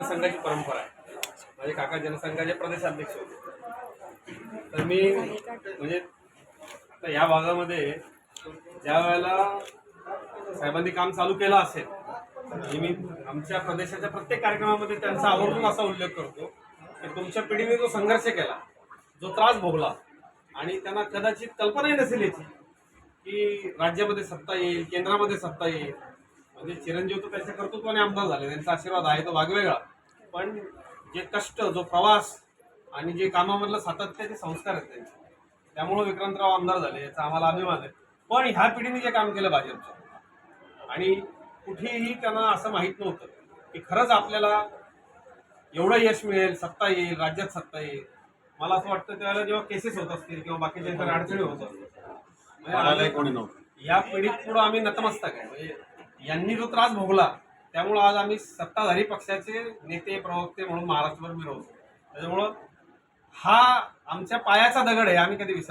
संघाची परंपरा आहे. माझे काका जनसंघाचे प्रदेशाध्यक्ष होते. तर मी म्हणजे आता या भागामध्ये ज्या वेळेला साहेबांनी काम चालू केलं असेल मी आमच्या प्रदेशाच्या प्रत्येक कार्यक्रमामध्ये त्यांचा आवर्जून असा उल्लेख करतो की तुमच्या पिढीने जो संघर्ष केला जो त्रास भोगला आणि त्यांना कदाचित कल्पनाही नसेल याची की राज्यामध्ये सत्ता येईल केंद्रामध्ये सत्ता येईल म्हणजे चिरंजीव तर त्याच्या कर्तृत्वाने आमदार झाले. त्यांचा आशीर्वाद आहे तो भागवेगळा पण जे कष्ट जो प्रवास आणि जे कामामधलं सातत्य ते संस्कार आहेत त्यांचे. त्यामुळं विक्रांतराव आमदार झाले याचा आम्हाला अभिमान आहे. पण ह्या पिढीने जे काम केलं भाजपचं आणि कुठेही त्यांना असं माहीत नव्हतं की खरंच आपल्याला एवढं यश मिळेल सत्ता येईल राज्यात सत्ता येईल. मला असं वाटतं त्यावेळेला जेव्हा केसेस होत असतील किंवा बाकीच्या अडचणी होत असतील. या पिढीत पुढं आम्ही नतमस्तक आहे. म्हणजे यांनी जो त्रास भोगला त्यामुळं आज आम्ही सत्ताधारी पक्षाचे नेते प्रवक्ते म्हणून महाराष्ट्रभर मिळवतो त्याच्यामुळं हा आमच्या पायाचा दगड आहे आम्ही कधी विसर